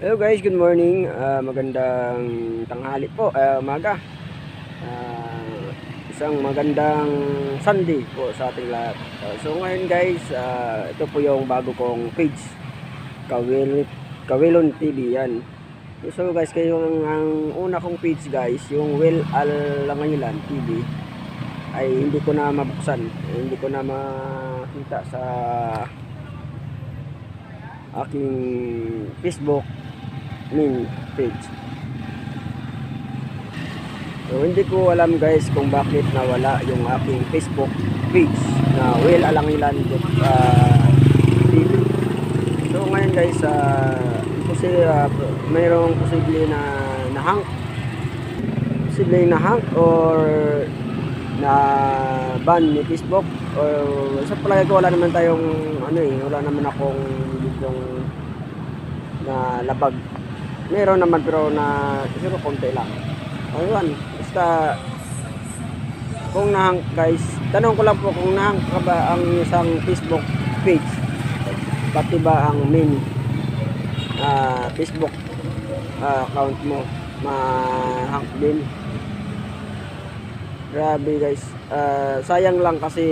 Hello guys, good morning. Ah, magandang tanghali po, ah, umaga. Ah, isang magandang Sunday po sa ating lahat. Ah, so ngayon guys, ah, ito po yung bago kong page. Kawil Kawilon TV yan. So guys, kayo ang, una kong page guys, yung Will Alangayilan TV ay hindi ko na mabuksan. Hindi ko na makita sa aking Facebook main page. So hindi ko alam guys kung bakit nawala yung aking Facebook page na Will Alangilan uh, TV. So ngayon guys, uh, kasi uh, mayroong posible na nahang posible nahang or na ban ni Facebook or sa palagay ko wala naman tayong ano eh, wala naman akong yung na labag meron naman pero na siguro konti lang. Ayun basta kung nahang guys tanong ko lang po kung nahang ba ang isang Facebook page. Pati ba ang main ah, Facebook ah, account mo? Mahang din. Grabe guys. Ah, sayang lang kasi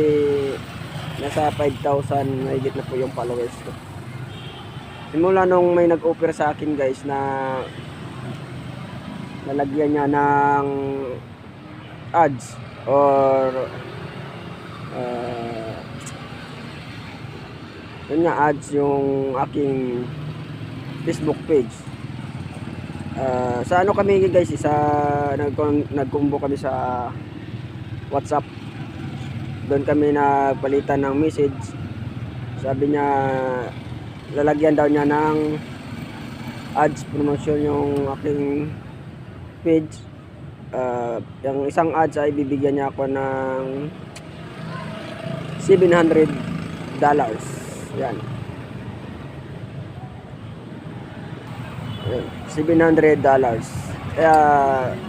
nasa 5,000 mahigit na po yung followers ko simula nung may nag-offer sa akin guys na lalagyan niya ng ads or uh, yun nga ads yung aking Facebook page. Ah, sa ano kami guys sa nag nagkumbo kami sa WhatsApp. Doon kami nagpalitan ng message. Sabi niya lalagyan daw niya ng ads promotion yung aking page. Ah, yung isang ads ay bibigyan niya ako ng 700 dollars. Yan. Ayan, 700 dollars. Kaya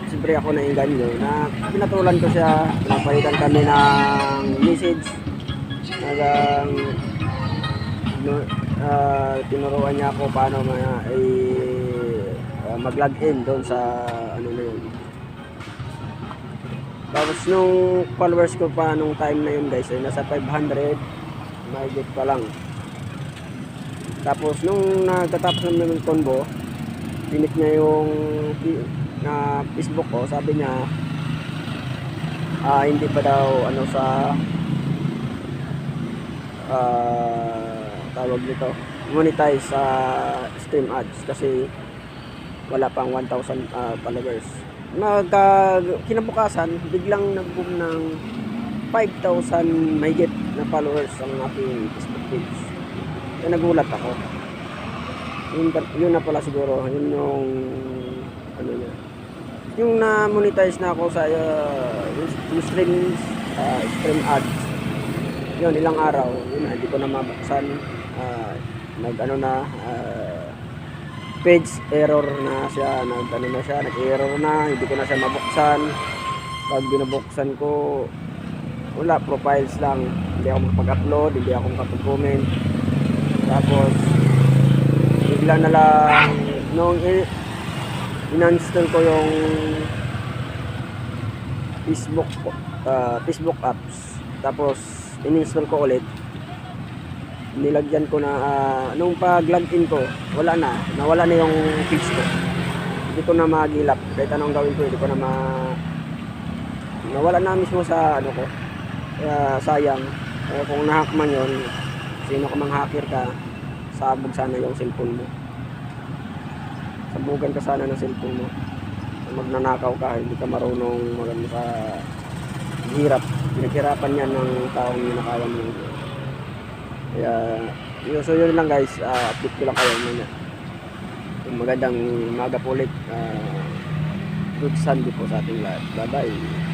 siyempre ako nainganyo na pinatulan ko siya. Pinapalitan kami ng message. Hanggang no, ah, tinuruan niya ako paano ma, ay, ah, mag-log in doon sa ano na yun. Tapos nung followers ko pa nung time na yun guys ay nasa 500 mahigit pa lang. Tapos nung nagtatapos naman ng combo, pinit niya yung na Facebook ko, sabi niya ah hindi pa daw ano sa ah tawag dito monetize sa stream ads kasi wala pang 1,000 ah, followers. Nagka kinabukasan biglang nag-boom ng 5,000 mahigit na followers ang aking Facebook page. Kaya nagulat ako. Yun, yun na pala siguro, yun yung ano niya. Yung na-monetize na ako sa uh, yung, stream, ah, stream ads. Yun, ilang araw, yun na, hindi ko na mabuksan. Ah, nag ano na, ah, page error na siya, nag ano na siya, nag-error na, hindi ko na siya mabuksan. Pag binubuksan ko, wala, profiles lang. Hindi ako makapag-upload, hindi ako makapag-comment. Tapos, bigla na lang, nung in-install ko yung Facebook ah, Facebook apps. Tapos, in-install ko ulit. Nilagyan ko na, ah, nung pag-login ko, wala na. Nawala na yung page ko. Hindi ko na magilap. Kahit anong gawin ko, hindi ko na ma... Nawala na mismo sa ano ko. Kaya sayang. Kaya kung nahack man yun, sino ka mang hacker ka, sabog sana yung cellphone mo. Sabugan ka sana ng cellphone mo. Magnanakaw ka, hindi ka marunong magano sa hirap. Pinaghirapan yan ng taong ninakawan mo. Kaya, yun, so yun lang guys, Ah, update ko lang kayo muna. Yung magandang maga po ulit. Ah, good Sunday po sa ating lahat. Bye bye.